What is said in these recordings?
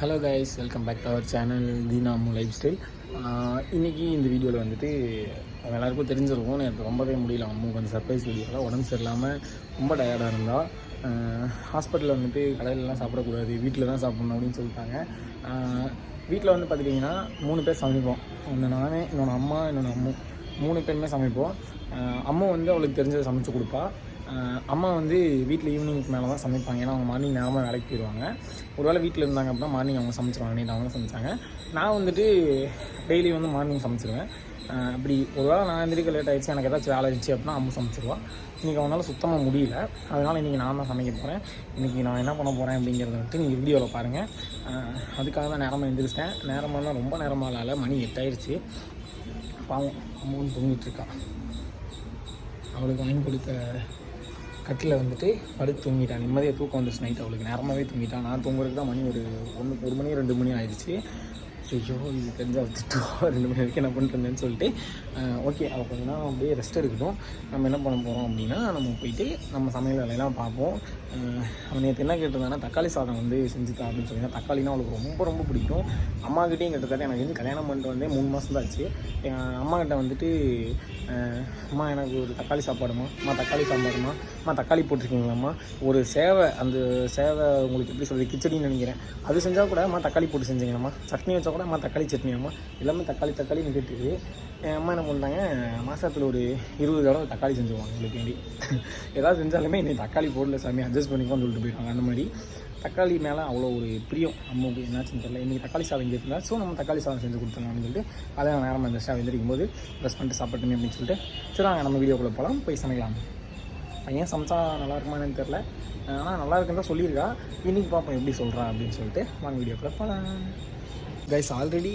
Hello guys welcome back to our channel தீனாமு life style இன்றைக்கி இந்த வீடியோவில் வந்துட்டு எல்லாருக்கும் தெரிஞ்சிருக்கும் எனக்கு ரொம்பவே முடியல அம்மா கொஞ்சம் சர்ப்ரைஸ் வீடியோவில் உடம்பு சரியில்லாமல் ரொம்ப டயர்டாக இருந்தால் ஹாஸ்பிட்டலில் வந்துட்டு கடையிலலாம் சாப்பிடக்கூடாது வீட்டில் தான் சாப்பிட்ணும் அப்படின்னு சொல்லிட்டாங்க. வீட்டில் வந்து பார்த்துட்டிங்கன்னா மூணு பேர் சமைப்போம். ஒன்று நானே இன்னொன்று அம்மா இன்னொன்று அம்மு. மூணு பேருமே சமைப்போம். அம்மா வந்து அவளுக்கு தெரிஞ்சதை சமைச்சு கொடுப்பா. அம்மா வந்து வீட்டில் ஈவினிங்க்கு மேலே தான் சமைப்பாங்க. ஏன்னா அவங்க மார்னிங் நேரமாக வேலைக்கு போயிடுவாங்க. ஒரு வேளை வீட்டில் இருந்தாங்க அப்படின்னா மார்னிங் அவங்க சமைச்சிருவாங்க. நேற்று அவங்க சமைச்சாங்க. நான் வந்துட்டு டெய்லி வந்து மார்னிங் சமைச்சிருவேன். அப்படி ஒரு வேளை நான் எந்திரிக்க லேட் ஆகிடுச்சு எனக்கு ஏதாச்சும் வேலை இருந்துச்சு அப்படின்னா அம்மா சமைச்சிருவா. இன்றைக்கி அவனால் சுத்தமாக முடியல. அதனால் இன்றைக்கி நான் தான் சமைக்க போகிறேன் இன்றைக்கி நான் என்ன பண்ண போகிறேன் அப்படிங்கிறத வந்துட்டு நீங்கள் வீடியோவில் பாருங்கள் அதுக்காக தான் நேரமாக எழுந்திரிச்சிட்டேன் நேரமாக ரொம்ப நேரமாக இல்லை மணி எட்டாயிடுச்சு. பாவம் அம்மாவும் தூங்கிட்டுருக்கா அவளுக்கு வாங்கி கொடுத்த கட்டில் வந்துட்டு படுத்து தூங்கிட்டான். நிம்மதியாக தூக்கம் வந்துச்சு நைட் அவளுக்கு. நேரமாகவே தூங்கிட்டான். நான் தூங்குறதுக்கு தான் மணி ஒரு ஒன்று ஒரு மணி ரெண்டு மணி ஆயிடுச்சு. ஐயோ இது தெரிஞ்சால் வச்சுட்டோம் ரெண்டு மணி வரைக்கும் என்ன பண்ணுறேன்னு சொல்லிட்டு ஓகே அவள் கொஞ்ச நேரம் அப்படியே ரெஸ்ட் எடுக்கட்டும். நம்ம என்ன பண்ண போகிறோம் அப்படின்னா நம்ம போயிட்டு நம்ம சமையல் வேலையெல்லாம் பார்ப்போம். அவன் நேற்று என்ன கேட்டிருந்தானா தக்காளி சாதம் வந்து செஞ்சுத்தா அப்படின்னு சொல்லி. தக்காளினா அவளுக்கு ரொம்ப ரொம்ப பிடிக்கும். அம்மாக்கிட்டேயும் கிட்டத்தட்ட எனக்கு வந்து கல்யாணம் பண்ணிட்டு வந்தே மூணு மாதம் தான் ஆச்சு. எங்கள் அம்மாக்கிட்ட வந்துட்டு அம்மா எனக்கு ஒரு தக்காளி சாப்பாடுமா? அம்மா தக்காளி சாம்பாடுமா அம்மா தக்காளி போட்டிருக்கீங்களாம்மா? ஒரு சேவை அந்த சேவை உங்களுக்கு எப்படி சொல்கிறது கிச்சடின்னு நினைக்கிறேன். அது செஞ்சால் கூட அம்மா தக்காளி போட்டு செஞ்சீங்களாம்மா? சட்னி வச்சால் கூட அம்மா தக்காளி சட்னியாம்மா? எல்லாமே தக்காளி தக்காளின்னு கேட்டு என் அம்மா என்ன பண்ணாங்க மாதத்தில் ஒரு இருபது தடவை தக்காளி செஞ்சுருவாங்க எங்களுக்கு வேண்டி. ஏதாவது செஞ்சாலுமே இன்னைக்கு தக்காளி போடல சாமி அட்ஜஸ்ட் பண்ணிக்கோன்னு சொல்லிட்டு போயிடுவாங்க அந்த மாதிரி தக்காளி மேலே அவ்வளோ ஒரு பிரியம். அம்மாவுக்கு என்னாச்சுன்னு தெரியல. இன்றைக்கி தக்காளி சாதம் கேட்கல ஸோ நம்ம தக்காளி சாதம் செஞ்சு கொடுத்துருங்க சொல்லிட்டு அதை நான் நேரமாக இருந்துச்சு ஸ்டாவ் போது ப்ரெஸ் பண்ணிட்டு சாப்பிட்டுமே அப்படின்னு சொல்லிட்டு சரி நாங்கள் நம்ம வீடியோக்குள்ளே போகலாம் போய் சமைக்கலாம். பையன் சமைச்சா நல்லா இருக்குமா என்னன்னு தெரில ஆனால் நல்லா இருக்குன்னு தான் சொல்லியிருக்கா. இன்றைக்கி பார்ப்போம் எப்படி சொல்கிறா அப்படின்னு சொல்லிட்டு வாங்க வீடியோக்குள்ளே போகலாம் கைஸ் ஆல்ரெடி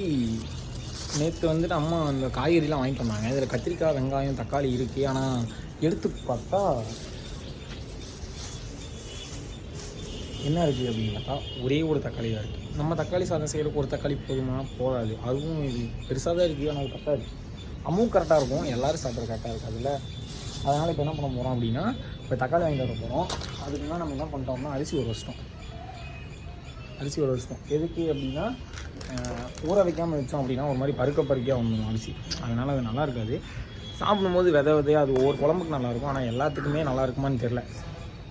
நேற்று வந்துட்டு அம்மா அந்த காய்கறிலாம் வாங்கிட்டு வந்தாங்க. இதில் கத்திரிக்காய் வெங்காயம் தக்காளி இருக்குது ஆனால் எடுத்து பார்த்தா என்ன இருக்குது அப்படின்னு பார்த்தா ஒரே ஒரு தக்காளி தான் இருக்குது நம்ம தக்காளி சாதம் செய்கிறதுக்கு ஒரு தக்காளி போதுமா? போதாது. அதுவும் இது பெருசாக தான் இருக்குது ஆனால் கரெக்டாக இருக்குது அமௌண்ட் கரெக்டாக இருக்கும். எல்லோரும் சாப்பிட்ற கரெக்டாக இருக்காதுல்ல. அதனால் இப்போ என்ன பண்ண போகிறோம் அப்படின்னா இப்போ தக்காளி வாங்கிட்டு வர போகிறோம் அதுக்கு முன்னாடி நம்ம என்ன பண்ணிட்டோம்னா அரிசி ஒரு வருஷம். அரிசி ஒரு வருஷம். எதுக்கு அப்படின்னா ஊற வைக்காமல் வச்சோம் அப்படின்னா ஒரு மாதிரி பருக்க பருக்கையாக வந்துடும் அரிசி. அதனால் அது நல்லா இருக்காது. சாப்பிடும்போது வித விதையாக அது ஒவ்வொரு குழம்புக்கு நல்லாயிருக்கும் ஆனால் எல்லாத்துக்குமே நல்லா இருக்குமான்னு தெரில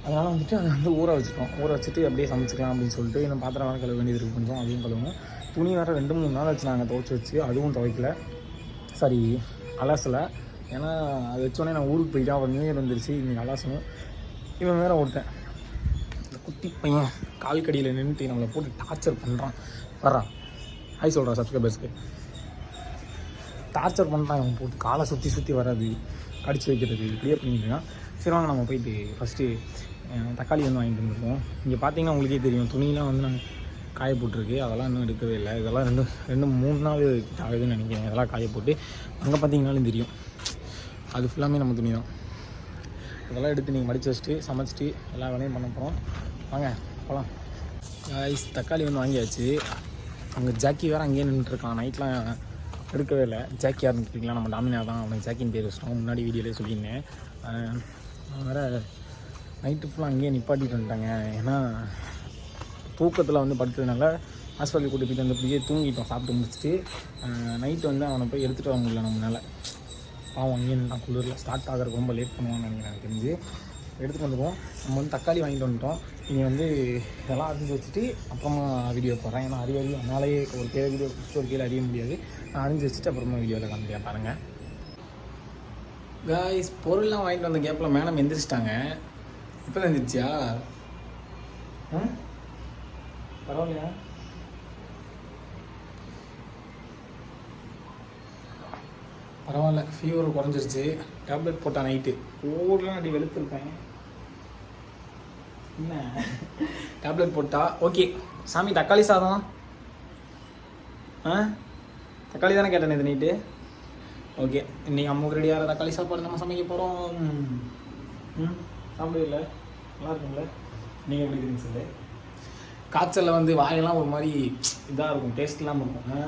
அதனால் வந்துட்டு அதை வந்து ஊற வச்சுட்டோம் ஊற வச்சுட்டு அப்படியே சமைச்சிக்கலாம் அப்படின்னு சொல்லிட்டு இன்னும் பாத்திரம் வேறு கழுவ வேண்டியது இருக்கு கொஞ்சம் அதையும் கழுவணும். துணி வேறு ரெண்டு மூணு நாள் வச்சு நாங்கள் துவைச்சி வச்சு அதுவும் துவைக்கல. சாரி அலசலை. ஏன்னா அது வச்சோடனே நான் ஊருக்கு போயிட்டேன். அப்புறம் நியூ இயர் வந்துருச்சு. இன்னைக்கு அலசணும். இவன் வேற ஓட்டேன் இந்த குட்டி பையன் கால் கடியில் நின்றுட்டு நம்மளை போட்டு டார்ச்சர் பண்ணுறான் வர்றான் ஹாய் சொல்கிறான் சப்ஸ்கிரைபர்ஸ்க்கு டார்ச்சர் பண்ணுறான் அவன் போட்டு. காலை சுற்றி சுற்றி வராது கடிச்சு வைக்கிறது இப்படியே பண்ணிட்டு இருக்கான். சரி வாங்க நம்ம போயிட்டு ஃபஸ்ட்டு தக்காளி வந்து வாங்கிட்டு வந்திருக்கோம். இங்கே பார்த்தீங்கன்னா உங்களுக்கே தெரியும் துணியெலாம் வந்து நாங்கள் காய போட்டிருக்கு. அதெல்லாம் இன்னும் எடுக்கவே இல்லை. இதெல்லாம் ரெண்டு ரெண்டு மூணு நாள் ஆகுதுன்னு நினைக்கிறேன். இதெல்லாம் காய போட்டு அங்கே பார்த்தீங்கன்னாலும் தெரியும். அது ஃபுல்லாமே நம்ம துணி தான். இதெல்லாம் எடுத்து நீங்கள் மடித்து வச்சுட்டு சமைச்சிட்டு எல்லா வேலையும் பண்ண போகிறோம் வாங்க போகலாம் ஐஸ் தக்காளி வந்து வாங்கியாச்சு. அங்கே ஜாக்கி வேறு அங்கேயே நின்றுட்டுருக்கான் நைட்லாம் எடுக்கவே இல்லை. ஜாக்கி யாருன்னு நம்ம டாமினா தான். அவனுக்கு ஜாக்கின்னு பேர் வச்சிட்டோம் முன்னாடி வீடியோலேயே சொல்லியிருந்தேன். வேறு நைட்டு ஃபுல்லாக அங்கேயே நிப்பாட்டிட்டு வந்துட்டாங்க. ஏன்னா தூக்கத்தில் வந்து படுத்ததுனால ஹாஸ்பிட்டல் கூட்டி போயிட்டு வந்து அப்படியே தூங்கிட்டோம் சாப்பிட்டு முடிச்சுட்டு. நைட்டு வந்து அவனை போய் எடுத்துகிட்டு வர முடியல நம்மளால். பாவம் அங்கேயே நான் குளிரில். ஸ்டார்ட் ஆகிறதுக்கு ரொம்ப லேட் பண்ணுவான்னு நினைக்கிறேன் எனக்கு தெரிஞ்சு. எடுத்துகிட்டு வந்துடுவோம் நம்ம வந்து தக்காளி வாங்கிட்டு வந்துட்டோம். இனி வந்து இதெல்லாம் அரிஞ்சு வச்சுட்டு அப்புறமா வீடியோ போடுறேன். ஏன்னா அறிய அறிவு என்னாலேயே ஒரு கீழே வீடியோ ஒரு கீழே அறிய முடியாது. நான் அரிஞ்சு வச்சுட்டு அப்புறமா வீடியோவில் காமிக்கிறேன் பாருங்கள் காய்ஸ் பொருள்லாம் வாங்கிட்டு வந்த கேப்பில் மேடம் எந்திரிச்சிட்டாங்க. இப்போ தான் எந்திரிச்சியா? ஆ? பரவாயில்லையா? பரவாயில்ல ஃபீவர் குறைஞ்சிருச்சு. டேப்லெட் போட்டான் நைட்டு ஓடலாம் அடி வெளுத்துருப்பேன். என்ன? டேப்லெட் போட்டா ஓகே சாமி தக்காளி சாதம். ஆ? தக்காளி தானே கேட்டேன் இது நைட்டு ஓகே இன்னைக்கு அம்முக்கு ரெடியாக தக்காளி சாப்பாடு நம்ம சமைக்க போகிறோம் ம். சாப்பிடுவில்ல நல்லா இருக்குங்களே நீங்கள் எப்படி இருக்கீங்க காய்ச்சலில் வந்து வாயெல்லாம் ஒரு மாதிரி இதாக இருக்கும் டேஸ்ட்லாம் இருக்கும்.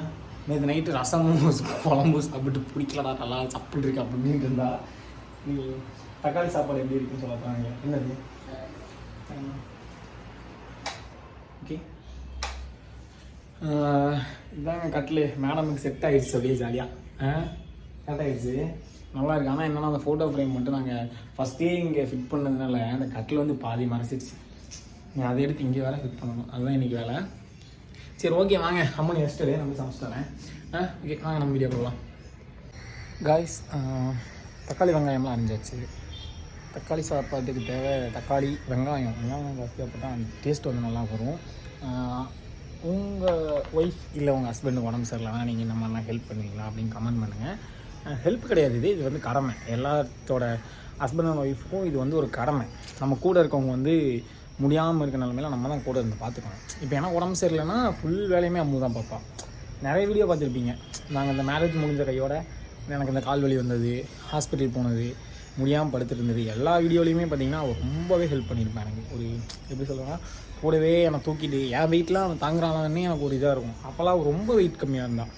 நேற்று நைட்டு ரசமும் குழம்பு சாப்பிட்டு பிடிக்கலடா நல்லா சாப்பிட்டு இருக்கு அப்படின்னு இருந்தா தக்காளி சாப்பாடு எப்படி இருக்குன்னு சொல்ல போகிறாங்க என்னது? ஓகே இதாங்க கட்லு மேடமுக்கு செட் ஆகிடுச்சு அப்படியே ஜாலியாக செட் ஆகிடுச்சு நல்லா இருக்கு ஆனால் என்னன்னா அந்த ஃபோட்டோ ஃப்ரேம் மட்டும் நாங்கள் ஃபஸ்ட்டே இங்கே ஃபிட் பண்ணதுனால அந்த கட்டில் வந்து பாதி மறைச்சிடுச்சு நீ அதை எடுத்து இங்கே வேறு ஃபிட் பண்ணணும். அதுதான் இன்றைக்கி வேலை. சரி ஓகே வாங்க. அம்மன் எஸ்டே நம்ம சமைச்சு தரேன் ஆ ஓகே வாங்க நம்ம வீடியோ போகலாம் காய்ஸ் தக்காளி வெங்காயம்லாம் அரிஞ்சாச்சு. தக்காளி சாப்பாட்டுக்கு தேவை தக்காளி வெங்காயம். வெங்காயம் ஜாஸ்தியாக போட்டால் அந்த டேஸ்ட் வந்து நல்லா வரும். உங்கள் ஒய்ஃப் இல்லை உங்கள் ஹஸ்பண்டுக்கு உடம்பு சரியில்லைனா நீங்கள் இந்த மாதிரிலாம் ஹெல்ப் பண்ணுவீங்களா அப்படின்னு கமெண்ட் பண்ணுங்கள் ஹெல்ப் கிடையாது இது. இது வந்து கடமை. எல்லாத்தோட ஹஸ்பண்ட் அண்ட் ஒய்ஃபுக்கும் இது வந்து ஒரு கடமை. நம்ம கூட இருக்கவங்க வந்து முடியாமல் இருக்க நிலமையில நம்ம தான் கூட இருந்து பார்த்துக்கணும். இப்போ ஏன்னா உடம்பு சரியில்லைன்னா ஃபுல் வேலையுமே அம்மு தான் பார்ப்பா நிறைய வீடியோ பார்த்துருப்பீங்க. நாங்கள் இந்த மேரேஜ் முடிஞ்ச கையோட எனக்கு இந்த கால் வலி வந்தது ஹாஸ்பிட்டல் போனது முடியாமல் படுத்துட்டு இருந்தது. எல்லா வீடியோலையுமே பார்த்தீங்கன்னா அவ ரொம்பவே ஹெல்ப் பண்ணியிருப்பேன் எனக்கு. ஒரு எப்படி சொல்லுவேன்னா கூடவே என்னை தூக்கிட்டு என் வெயிட்லாம் அவன் தாங்குறானே எனக்கு ஒரு இதாக இருக்கும். அப்போல்லாம் ரொம்ப வெயிட் கம்மியாக இருந்தான்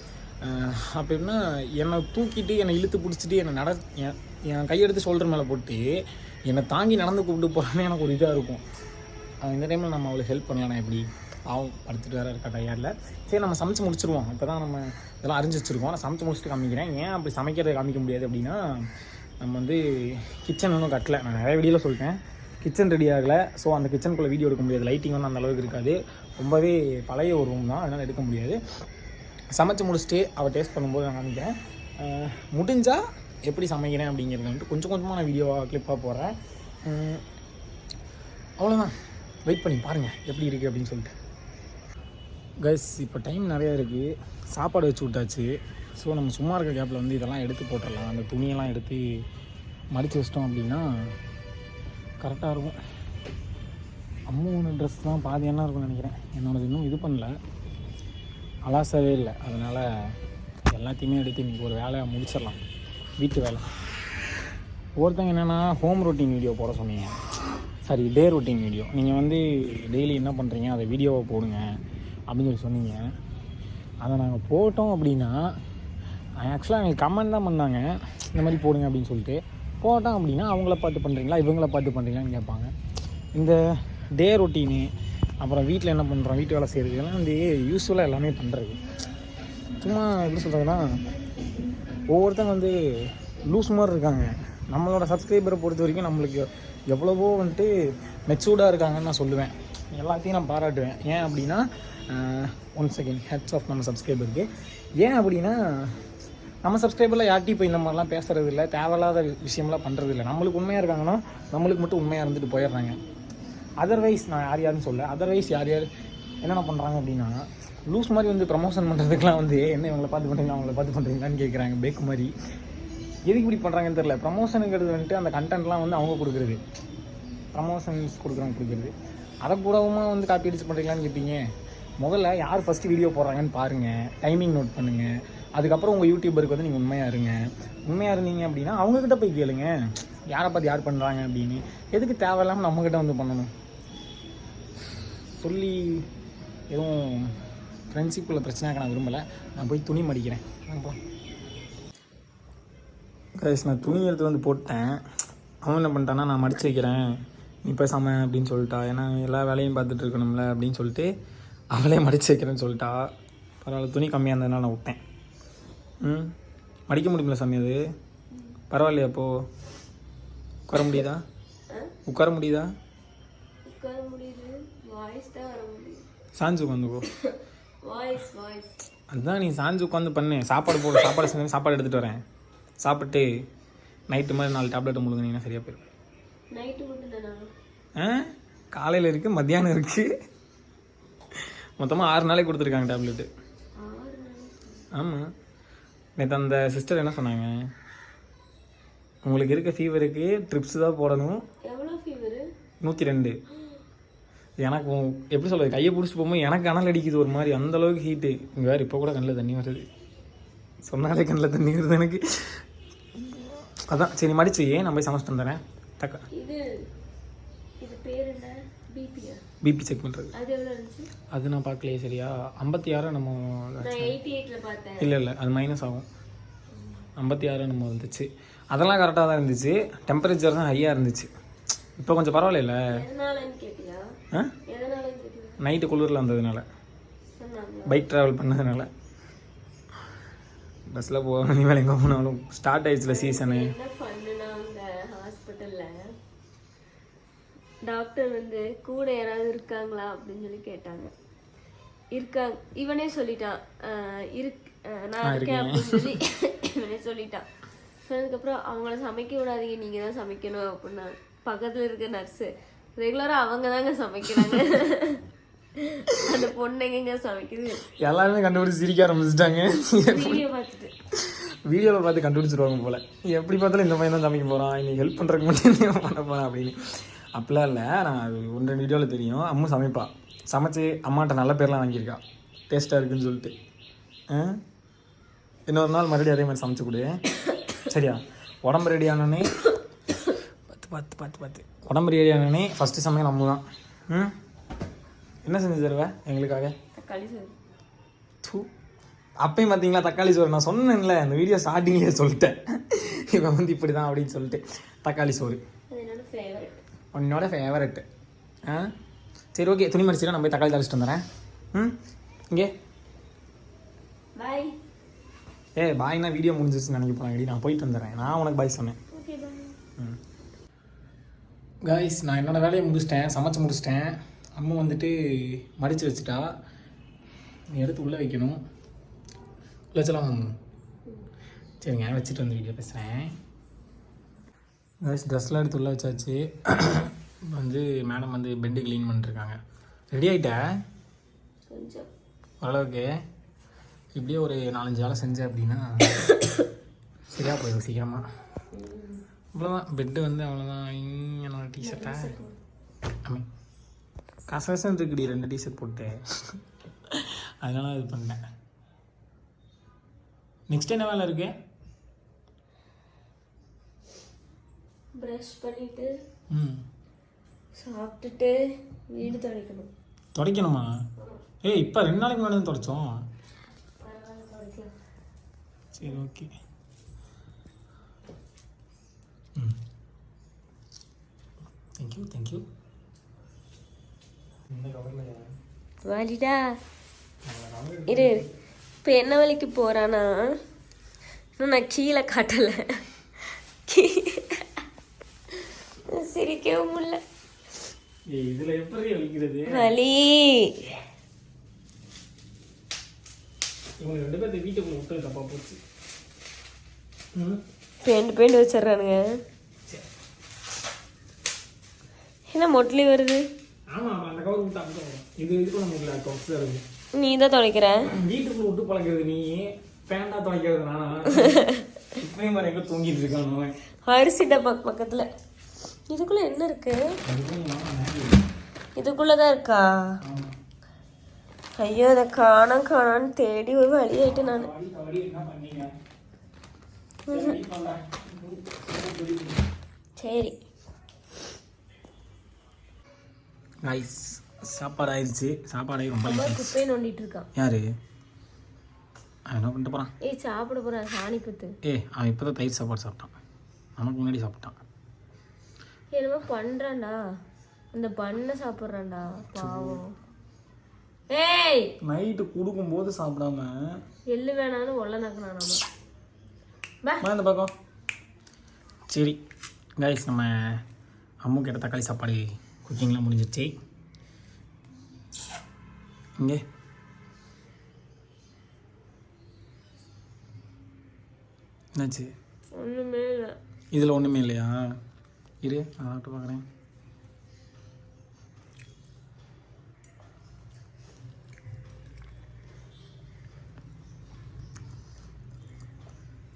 அப்போ என்ன என்னை தூக்கிட்டு என்னை இழுத்து பிடிச்சிட்டு என்னை நட என் என் கையெடுத்து ஷோல்டர் மேலே போட்டு என்னை தாங்கி நடந்து கூப்பிட்டு போகிறேன்னு எனக்கு ஒரு இதாக இருக்கும். இந்த டைமில் நம்ம அவளுக்கு ஹெல்ப் பண்ணலாம் எப்படி? அவன் படுத்துட்டு வேறு இருக்கா டயர்டில் சரி நம்ம சமைச்சு முடிச்சிருவோம். இப்போ தான் நம்ம இதெல்லாம் அறிஞ்சு வச்சுருக்கோம். நான் சமைச்சு முடிச்சுட்டு காமிக்கிறேன். ஏன் அப்படி சமைக்கிறத காமிக்க முடியாது அப்படின்னா நம்ம வந்து கிச்சன் ஒன்றும் கட்டலை. நான் நிறைய வீடியோவில் சொல்லிட்டேன். கிச்சன் ரெடி ஆகலை. ஸோ அந்த கிச்சனுக்குள்ளே வீடியோ எடுக்க முடியாது. லைட்டிங் வந்து அந்த அளவுக்கு இருக்காது. ரொம்பவே பழைய ஒரு ரூம் தான். அதனால் எடுக்க முடியாது. சமைச்சு முடிச்சுட்டு அவள் டேஸ்ட் பண்ணும்போது நான் காமிக்கிறேன். முடிஞ்சால் எப்படி சமைக்கிறேன் அப்படிங்கிறது வந்துட்டு கொஞ்சம் கொஞ்சமாக நான் வீடியோவாக கிளிப்பாக போடுறேன். அவ்வளோதான் வெயிட் பண்ணி பாருங்கள் எப்படி இருக்குது அப்படின்னு சொல்லிட்டு. கைஸ் இப்போ டைம் நிறையா இருக்குது சாப்பாடு வச்சு விட்டாச்சு. ஸோ நம்ம சும்மா இருக்க கேப்பில் வந்து இதெல்லாம் எடுத்து போட்டுடலாம். அந்த துணியெல்லாம் எடுத்து மடித்து வச்சிட்டோம் அப்படின்னா கரெக்டாக இருக்கும். அம்மாவோட ட்ரெஸ் தான் பாதி என்ன இருக்கும்னு நினைக்கிறேன். என்னோடது இன்னும் இது பண்ணல. அலாசவே இல்லை. அதனால் எல்லாத்தையுமே எடுத்து இன்றைக்கி ஒரு வேலையை முடிச்சிடலாம். வீட்டு வேலை. ஒருத்தங்க என்னென்னா ஹோம் ரொட்டீன் வீடியோ போட சொன்னீங்க. சாரி டே ரொட்டீன் வீடியோ நீங்கள் வந்து டெய்லி என்ன பண்ணுறீங்க அதை வீடியோவை போடுங்க. அப்படின்னு சொல்லி சொன்னீங்க. அதை நாங்கள் போட்டோம் அப்படின்னா ஆக்சுவலாக எங்களுக்கு கமெண்ட் தான் பண்ணாங்க. இந்த மாதிரி போடுங்க அப்படின்னு சொல்லிட்டு. போட்டோம் அப்படின்னா அவங்கள பார்த்து பண்ணுறீங்களா இவங்கள பார்த்து பண்ணுறீங்களான்னு கேட்பாங்க. இந்த டே ரொட்டீனு அப்புறம் வீட்டில் என்ன பண்ணுறோம் வீட்டு வேலை செய்கிறது இதெல்லாம் வந்து யூஸ்ஃபுல்லாக எல்லாமே பண்ணுறது சும்மா எப்படி சொல்கிறதுன்னா ஒவ்வொருத்தங்க வந்து லூஸ் மாதிரி இருக்காங்க. நம்மளோட சப்ஸ்கிரைபரை பொறுத்த வரைக்கும் நம்மளுக்கு எவ்வளவோ வந்துட்டு மெச்சூர்டாக இருக்காங்கன்னு நான் சொல்லுவேன். எல்லாத்தையும் நான் பாராட்டுவேன். ஏன் அப்படின்னா ஒன் செகண்ட் ஹெட்ஸ் ஆஃப் நம்ம சப்ஸ்கிரைபருக்கு ஏன் அப்படின்னா நம்ம சப்ஸ்கிரைபரில் யார்ட்டி இப்போ இந்த மாதிரிலாம் பேசுறது இல்லை. தேவையில்லாத விஷயம்லாம் பண்ணுறது இல்லை. நம்மளுக்கு உண்மையாக இருக்காங்கன்னா நம்மளுக்கு மட்டும் உண்மையாக இருந்துட்டு போயிடுறாங்க. அதர்வைஸ் நான் யார் யாருன்னு சொல்ல அதர்வைஸ் யார் யார் என்னென்ன பண்ணுறாங்க அப்படின்னா லூஸ் மாதிரி வந்து ப்ரமோஷன் பண்ணுறதுக்குலாம் வந்து என்ன இவங்களை பார்த்து பண்ணுறீங்களா அவங்கள பார்த்து பண்ணுறீங்களான்னு கேட்குறாங்க பேக் மாதிரி. எதுக்கு இப்படி பண்ணுறாங்கன்னு தெரில ப்ரமோஷனுங்கிறது வந்துட்டு அந்த கண்டென்ட்லாம் வந்து அவங்க கொடுக்குறது. ப்ரமோஷன்ஸ் கொடுக்குறவங்க கொடுக்குறது. அதை கூடவுமா வந்து காப்பி அடிச்சு பண்ணுறீங்களான்னு கேட்பீங்க முதல்ல யார் ஃபஸ்ட்டு வீடியோ போடுறாங்கன்னு பாருங்கள் டைமிங் நோட் பண்ணுங்கள் அதுக்கப்புறம் உங்கள் யூடியூபருக்கு வந்து நீங்கள் உண்மையாக இருங்க. உண்மையாக இருந்தீங்க அப்படின்னா அவங்கக்கிட்ட போய் கேளுங்க. யாரை பார்த்து யார் பண்ணுறாங்க அப்படின்னு. எதுக்கு தேவையில்லாமல் நம்மக்கிட்ட வந்து பண்ணணும்? சொல்லி எதுவும் ஃப்ரெண்ட்ஷிப்பில் பிரச்சனையாக நான் விரும்பலை. நான் போய் துணி மடிக்கிறேன். கைஸ் நான் துணி எடுத்து வந்து போட்டேன். அவன் என்ன பண்ணிட்டான்னா நான் மடிச்சு வைக்கிறேன். நீ பேசாம அப்படின்னு சொல்லிட்டா. ஏன்னா எல்லா வேலையும் பார்த்துட்டு இருக்கணும்ல அப்படின்னு சொல்லிட்டு அவளே மடிச்சு வைக்கிறேன்னு சொல்லிட்டா. பரவாயில்ல துணி கம்மியாக இருந்ததுனால நான் விட்டேன். ம்? மடிக்க முடியுமில்ல சாமி அது? பரவாயில்லையா அப்போ? உட்கார முடியுதா? உட்கார முடியுதா உட்கார முடியுது? வாய்ஸ் தான் வர முடியுது. சாஞ்சு உட்காந்துக்கோ வாய்ஸ் வாய்ஸ். அதுதான் நீ சாஞ்சு உட்காந்து பண்ணு. சாப்பாடு போடு. சாப்பாடு செஞ்சு சாப்பாடு எடுத்துகிட்டு வரேன். சாப்பிட்டு நைட்டு மாதிரி நாலு டேப்லெட் முழுங்கினீங்கன்னா சரியாக போயிடும் நைட்டு மட்டும் தானா? ஆ? காலையில் இருக்குது மத்தியானம் இருக்குது மொத்தமாக ஆறு நாளைக்கு கொடுத்துருக்காங்க டேப்லெட்டு ஆமாம் நேற்று அந்த சிஸ்டர் என்ன சொன்னாங்க? உங்களுக்கு இருக்க ஃபீவருக்கு ட்ரிப்ஸ் தான் போடணும். எவ்வளோ ஃபீவரு நூற்றி ரெண்டு. எனக்கு எப்படி சொல்கிறது கையை பிடிச்சி போகும்போது எனக்கு அனல் அடிக்குது ஒரு மாதிரி. அந்த அளவுக்கு ஹீட்டு இங்கே வேறு இப்போ கூட கண்ணில் தண்ணி வருது. சொன்னாலே கண்ணில் தண்ணி வருது எனக்கு. அதான் சரி மடிச்சு ஏன் நான் போய் சமைச்சிட்டு வந்துடுறேன் தக்கா. பிபி செக் பண்ணுறது அது நான் பார்க்கலையே சரியா? ஐம்பத்தி ஆறு நம்ம இல்லை இல்லை அது மைனஸ் ஆகும். ஐம்பத்தி ஆறு நம்ம வந்துச்சு அதெல்லாம் கரெக்டாக தான் இருந்துச்சு. டெம்பரேச்சர் தான் ஹையாக இருந்துச்சு. இப்போ கொஞ்சம் பரவாயில்ல நைட்டு குளிரில் வந்ததுனால. பைக் ட்ராவல் பண்ணதுனால. பஸ்ஸில் போக வேலை எங்கே போனாலும் ஸ்டார்ட் ஆயிடுச்சுல சீசனு டாக்டர் வந்து கூட யாராவது இருக்காங்களா அப்படின்னு சொல்லி கேட்டாங்க. இருக்காங்க இவனே சொல்லிட்டான். இருக் நான் இருக்கேன் அப்படின்னு சொல்லி இவனே சொல்லிட்டான். சொன்னதுக்கப்புறம் அவங்கள சமைக்க விடாதீங்க நீங்க தான் சமைக்கணும் அப்படின்னா. பக்கத்துல இருக்க நர்ஸு ரெகுலரா அவங்க தாங்க சமைக்கிறாங்க. அந்த பொண்ணுங்க சமைக்குது? எல்லாருமே கண்டுபிடிச்சி சிரிக்க ஆரம்பிச்சிட்டாங்க. வீடியோ பார்த்துட்டு. வீடியோவில் பார்த்து கண்டுபிடிச்சிருவாங்க போல். எப்படி பார்த்தாலும் இந்த பையன் தான் சமைக்க போகிறான் இன்னைக்கு ஹெல்ப் பண்ணுறதுக்கு மட்டும் என்ன பண்ண போகிறான் அப்படின்னு. அப்படிலாம் இல்லை. நான் அது ஒன்று ரெண்டு வீடியோவில் தெரியும். அம்மா சமைப்பா. சமைச்சு அம்மாட்ட நல்ல பேர்லாம் வாங்கியிருக்கா. டேஸ்ட்டாக இருக்குன்னு சொல்லிட்டு? இன்னொரு நாள் மறுபடியும் அதே மாதிரி சமைச்சு கொடு. சரியா? உடம்பு ரெடி ஆனோடனே பத்து பத்து பத்து பத்து உடம்பு ரெடி ஆனோடனே ஃபஸ்ட்டு சமையல் அம்மு தான் ம்? என்ன செஞ்சு தருவேன் எங்களுக்காக? தக்காளி சோறு தூ. அப்பயும் பார்த்தீங்களா தக்காளி சோறு? நான் சொன்னேன்ல அந்த வீடியோ ஸ்டார்டிங்லேயே சொல்லிட்டேன். இவன் வந்து இப்படி தான் அப்படின்னு சொல்லிட்டு தக்காளி சோறு. அது என்னோட ஃபேவரட் உன்னோட ஃபேவரெட்டு ஆ? சரி ஓகே துணி மடிச்சிடா நான் போய் தக்காளி தாளிச்சிட்டு வந்துடுறேன். ம்? இங்கே. பாய் ஏ பாய்னா வீடியோ முடிஞ்சிச்சுன்னு நினைக்க போகிறேன் நான் போயிட்டு வந்துடுறேன். நான் உனக்கு பாய் சொன்னேன். ஓகே பாய் காய்ஸ் நான் என்னோட வேலையை முடிச்சிட்டேன் சமைச்சு முடிச்சிட்டேன். அம்மா வந்துட்டு மடித்து வச்சுட்டா. எடுத்து உள்ளே வைக்கணும். உள்ள வச்சலாம் சரிங்க வச்சுட்டு வந்து வீடியோ பேசுகிறேன் காய்ஸ் ட்ரெஸ்லாம் எடுத்து உள்ளே வச்சாச்சு. வந்து மேடம் வந்து பெட்டு க்ளீன் பண்ணிட்டுருக்காங்க. ரெடி ஆகிட்ட கொஞ்சம். ஓரளவுக்கு. இப்படியே ஒரு நாலஞ்சு வேலை செஞ்சேன் அப்படின்னா சரியாக போயிடும் சீக்கிரமாக அவ்வளோதான் பெட்டு வந்து அவ்வளோதான் என்னோட டிஷர்ட்டா ஆமாம் கசகசன்னு இருக்குடி ரெண்டு டிஷர்ட் போட்டு. அதனால இது பண்ணேன் நெக்ஸ்ட் என்ன வேலை இருக்கு? ப்ரஷ் பண்ணிட்டு ம். சாப்பிட்டுட்டு வீடு துடைக்கணும். துடைக்கணுமா? ஏய் இப்போ ரெண்டு நாளைக்கு முன்னாடி தான் துடைச்சோம். சரி ஓகே தேங்க்யூ தேங்க்யூ வாலிடா. இரு. இப்போ என்ன வழிக்கு போகிறானா இன்னும் நான் கீழே காட்டலை. சிரிக்கவும் இதில் எப்படி வலிக்கிறது வலி. இவங்க ரெண்டு பேர்த்து வீட்டுக்குள்ள விட்டது தப்பாக போச்சு. ம் பேண்ட் பேண்ட் வச்சிடுறானுங்க என்ன மொட்லி வருது ஆமாம் ஆமாம் அந்த கவர் விட்டு அங்கே வரும் இது இதுக்கு நம்ம இல்லை கவுஸ் தான் இருக்கு. நீ தான் துடைக்கிற? வீட்டுக்குள்ள விட்டு பழக்கிறது நீ பேண்டா துடைக்கிறது நானா? எங்கே தூங்கிட்டு இருக்கான் அரிசி டப்பா பக்கத்தில். இதுக்குள்ளே என்ன இருக்கு? அதுக்கும் நான் மேகி. இதுக்குள்ளே தான் இருக்கா. ஐயோ அதை காணோம் காணோன்னு தேடி ஒரு வழி ஆயிட்டு நான். என்ன சரி, கைஸ் சாப்பாடு ஆயிடுச்சு சாப்பாடு ஆகி ரொம்ப. குப்பையை நோண்டிட்டு இருக்கான். யாரு? அவன் என்ன பண்ணிட்டு போகிறான் ஏய் சாப்பிட போறான். சாணி குத்து. ஏ அவன் இப்போ தான் தயிர் சாப்பாடு சாப்பிட்டான். நமக்கு முன்னாடி சாப்பிட்டான். என்னமோ பண்றான்டா. அந்த பண்ணை சாப்பிட்றான்டா. பாவம். ஏய்! நைட்டு கொடுக்கும்போது சாப்பிடாம. எள்ளு வேணான்னு ஒல்ல நக்கினா நம்ம இந்த பக்கம். சரி. கைஸ் நம்ம அம்மு கேட்ட தக்காளி சாப்பாடு குக்கிங்லாம் முடிஞ்சிருச்சு. இங்கே. என்னாச்சு? ஒண்ணுமே இல்லை. இதில் ஒன்றுமே இல்லையா? இரு நான் சாப்பிட்டு பார்க்குறேன்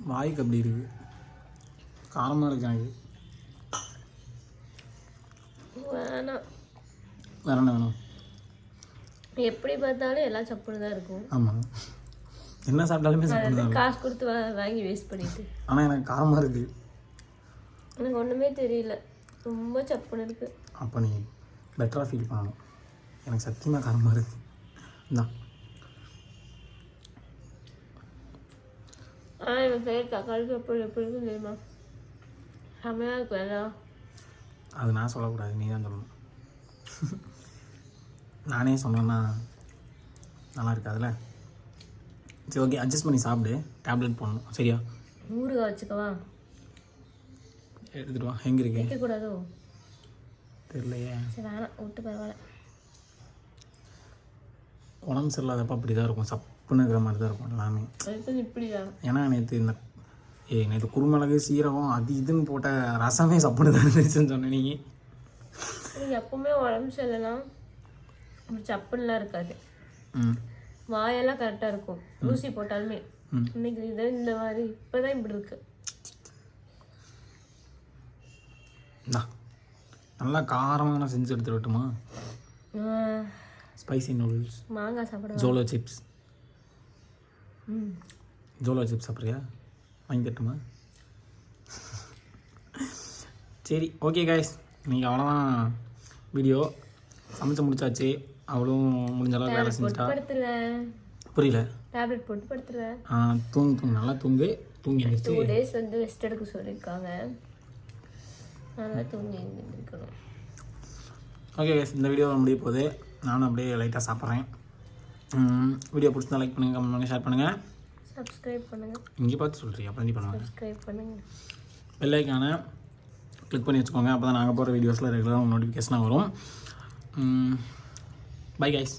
வாய்க்கு அப்படி இருக்கு. காரமாக இருக்கு எனக்கு. வேணாம். என்ன வேணும்? எப்படி பார்த்தாலும் எல்லாம் சப்புன்னு தான் இருக்கும். ஆமாம் என்ன சாப்பிட்டாலுமே அது சாப்பிடுதான் காசு கொடுத்து வாங்கி வேஸ்ட் பண்ணிட்டு. ஆனால் எனக்கு காரமாக இருக்குது எனக்கு ஒண்ணுமே தெரியல. ரொம்ப சப்புன்னு இருக்கு. அப்போ நீ பெட்டராக ஃபீல் பண்ணணும். எனக்கு சத்தியமாக காரமாக இருக்குது இதான் ஆனா இவன் பேர் தக்காளி சப்பு எப்படி இருக்கும் தெரியுமா? செம்மையா இருக்கும் எல்லாம் அது நான் சொல்லக்கூடாது நீ தான் சொல்லணும். நானே சொன்னேன்னா நல்லா இருக்காதுல்ல? சரி ஓகே அட்ஜஸ்ட் பண்ணி சாப்பிடு. டேப்லெட் போடணும். சரியா? ஊறுகாய் வச்சுக்கவா? எடுத்துகிட்டு வா. எங்கே இருக்கு? வைக்கக்கூடாதோ? தெரியலையே. சரி வேணாம். விட்டு பரவாயில்ல. உடம்பு சரியில்லாதப்ப அப்படி தான் இருக்கும். சப்புன்னு இருக்கிற மாதிரி தான் இருக்கும் எல்லாமே. இப்படி ஏன்னா நேற்று இந்த ஏ நேற்று குருமிளகு சீரகம் அது இதுன்னு போட்ட ரசமே சப்புன்னு தான் இருந்துச்சுன்னு சொன்னேன் நீங்கள் எப்பவுமே உடம்பு சரியில்லைனா அப்படி சப்புன்னுலாம் இருக்காது. வாயெல்லாம் கரெக்டாக இருக்கும். ஊசி போட்டாலுமே. இன்னைக்கு இது இந்த மாதிரி இப்போதான் இப்படி இருக்கு. நல்லா காரமாக நான் செஞ்சு எடுத்து விட்டுமா ஸ்பைசி நூடுல்ஸ் மாங்காய் சாப்பிடுவேன் ஜோலோ சிப்ஸ் ம். ஜோலோ சிப்ஸ் சாப்பிட்றியா? வாங்கி தட்டுமா சரி ஓகே காய்ஸ் நீங்கள் அவ்வளோதான் வீடியோ சமைச்சு முடிச்சாச்சு. அவளும் முடிஞ்ச அளவுக்கு வேலை செஞ்சுட்டா. புரியல. டேப்லெட் போட்டு படுத்துருவேன் தூங்கு தூங்கு. நல்லா தூங்கு. தூங்கி எழுந்திரிச்சு டூ டேஸ் வந்து ரெஸ்ட் எடுக்க சொல்லியிருக்காங்க. நல்லா தூங்கி எழுந்திருக்கணும் ஓகே இந்த வீடியோ முடிய போகுது. நானும் அப்படியே லைட்டாக சாப்பிட்றேன். வீடியோ பிடிச்சிருந்தா லைக் பண்ணுங்கள் கமெண்ட் பண்ணுங்கள் ஷேர் பண்ணுங்கள் சப்ஸ்கிரைப் பண்ணுங்க. இங்கே பார்த்து சொல்கிறீங்க அப்புறம் நீ பண்ணுவாங்க. சப்ஸ்கிரைப் பண்ணுங்க. பெல்லைக்கான கிளிக் பண்ணி வச்சுக்கோங்க. அப்போ தான் நாங்கள் போகிற வீடியோஸில் ரெகுலராக நோட்டிஃபிகேஷனாக வரும். Bye guys